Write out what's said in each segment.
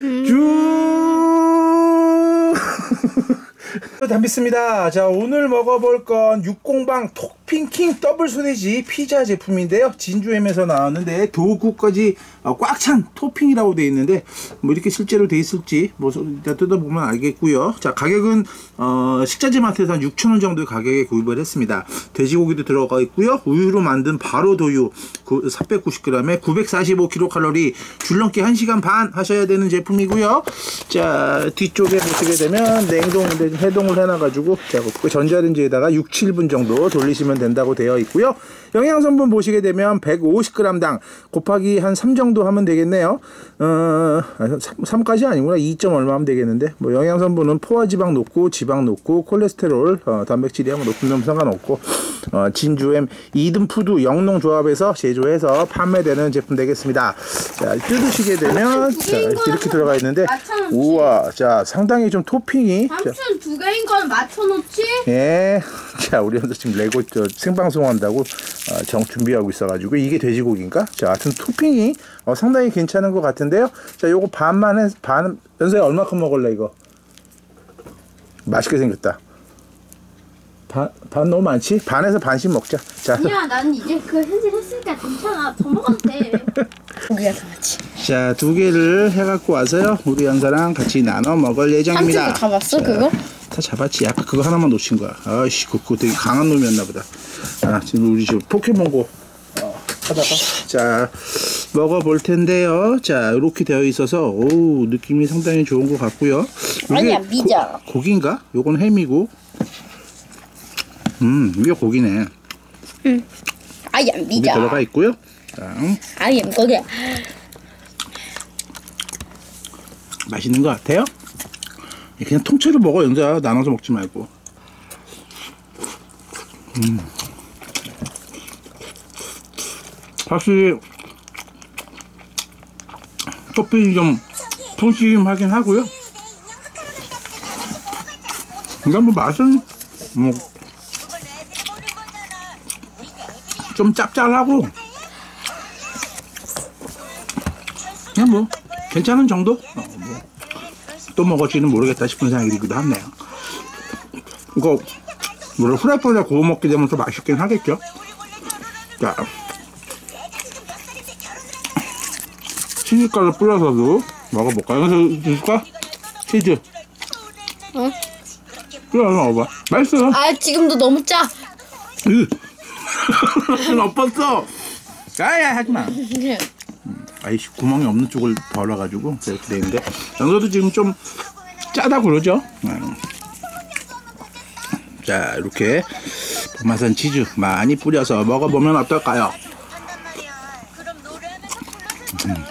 猪 담비스입니다. 자 오늘 먹어볼 건 육공방 톡핑킹 더블 소세지 피자 제품인데요. 진주햄에서 나왔는데 도구까지 어, 꽉찬 토핑이라고 되어 있는데 뭐 이렇게 실제로 돼 있을지 뭐 일단 뜯어보면 알겠고요. 자 가격은 어, 식자재 마트에서 한 6천 원 정도의 가격에 구입을 했습니다. 돼지고기도 들어가 있고요. 우유로 만든 바로 도유 490g에 945kcal 줄넘기 1시간 반 하셔야 되는 제품이고요. 자 뒤쪽에 보시게 되면 냉동 해동을 해놔가지고 자, 그 전자레인지에다가 6, 7분 정도 돌리시면 된다고 되어 있고요. 영양성분 보시게 되면 150g당 곱하기 한 3 정도 하면 되겠네요. 어, 3, 까지 아니구나. 2점 얼마 하면 되겠는데 뭐 영양성분은 포화지방 높고 지방 높고 콜레스테롤 어, 단백질이 한번 높은 점 상관없고 어, 진주엠 이든푸드 영농조합에서 제조해서 판매되는 제품 되겠습니다. 자 뜯으시게 되면 자, 이렇게 들어가 있는데 우와 자 상당히 좀 토핑이 삼촌 두 개인 건 맞춰놓지? 예. 자, 우리 현서 지금 레고 저 생방송 한다고 어, 정 준비하고 있어가지고 이게 돼지고기인가? 자, 하여튼 토핑이 어, 상당히 괜찮은 것 같은데요. 자, 요거 반만 해, 반, 연서야 얼마큼 먹을래, 이거? 맛있게 생겼다. 반, 반 너무 많지? 반에서 반씩 먹자. 자, 아니야 나는 이제 그 현질 했으니까 괜찮아 더 먹어도 돼 고기가 더 많지 자, 두 개를 해갖고 와서요. 우리 연서랑 같이 나눠 먹을 예정입니다. 삼촌도 잡았어 그거? 다 잡았지. 아까 그거 하나만 놓친 거야. 아이씨, 그거 되게 강한 놈이었나 보다. 아, 지금 우리 지금 포켓몬고 어, 하다가 자 먹어볼 텐데요. 자 이렇게 되어 있어서 오 느낌이 상당히 좋은 것 같고요. 아니야, 미자. 고, 고기인가? 요건 햄이고. 음 이게 고기네. 안 고기 비자 들어가 있고요. 자, 안 거기 맛있는 것 같아요. 그냥 통째로 먹어 영자 나눠서 먹지 말고. 음. 확실히 토핑이 좀 푸짐하긴 하고요. 그러니까 뭐 맛은 뭐 좀 짭짤하고 그냥 뭐 괜찮은 정도? 또 먹을지는 모르겠다 싶은 생각이 들기도 하네요. 이거 물론 후라이팬에 구워 먹게 되면 더 맛있긴 하겠죠. 자, 치즈가루 뿌려서도 먹어볼까요? 그래서 줄까? 치즈. 응? 뿌려서 먹어봐. 맛있어. 아 지금도 너무 짜 으. 엎었어. 야야 하지 마. 아이씨 구멍이 없는 쪽을 벌어가지고 이렇게 되는데 연서도 지금 좀 짜다 그러죠? 음. 자 이렇게 보마산 치즈 많이 뿌려서 먹어보면 어떨까요? 음.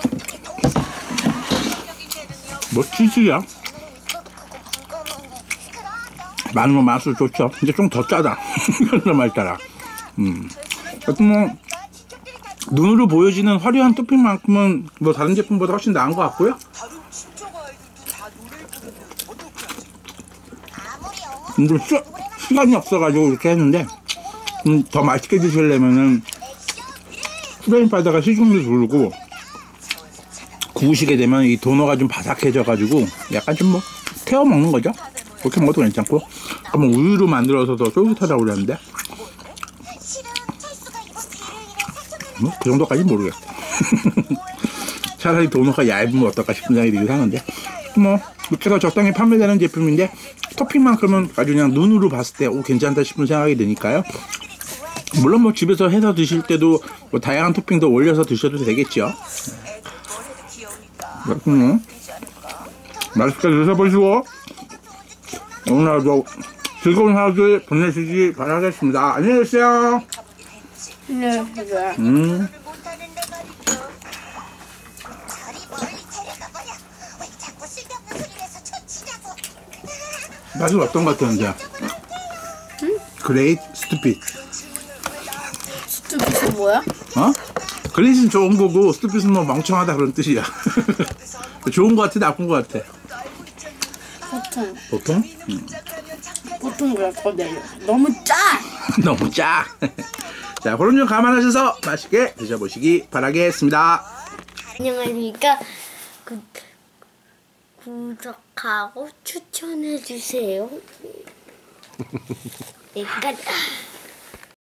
뭐 치즈야? 많으면 맛은 좋죠. 근데 좀 더 짜다. 말 따라. 음. 하여튼 뭐 눈으로 보여지는 화려한 토핑만큼은 뭐 다른 제품보다 훨씬 나은 것 같고요. 근데 시, 시간이 없어가지고 이렇게 했는데 음, 더 맛있게 드시려면은 프라이팬에다가 식용유 두르고 구우시게 되면 이 도너가 좀 바삭해져가지고 약간 좀 뭐 태워 먹는 거죠. 그렇게 먹어도 괜찮고 한번 우유로 만들어서 더 쫄깃하다고 그랬는데 뭐, 그 정도까지 모르겠어. 차라리 도너가 얇으면 어떨까 싶은 생각이 들긴 하는데, 뭐, 무게가 적당히 판매되는 제품인데, 토핑만큼은 아주 그냥 눈으로 봤을 때, 오, 괜찮다 싶은 생각이 드니까요. 물론 뭐 집에서 해서 드실 때도 뭐 다양한 토핑도 올려서 드셔도 되겠죠. 음, 맛있게 드셔보시고, 오늘 하루 즐거운 하루 보내시기 바라겠습니다. 안녕히 계세요. 네 음. 맛은 어떤 것 같았는데? 그레이트 스투핏 스투비스 뭐야? 어? 그레이트는 좋은 거고 스투핏은 뭐 멍청하다 그런 뜻이야 좋은 것 같아 나쁜 것 같아 보통 보통? 보통 그래 더 내려 너무 짜 너무 짜. 자, 그런 점 감안하셔서 맛있게 드셔보시기 바라겠습니다. 안녕하십니까 그 구독하고 추천해 주세요. 여기까지.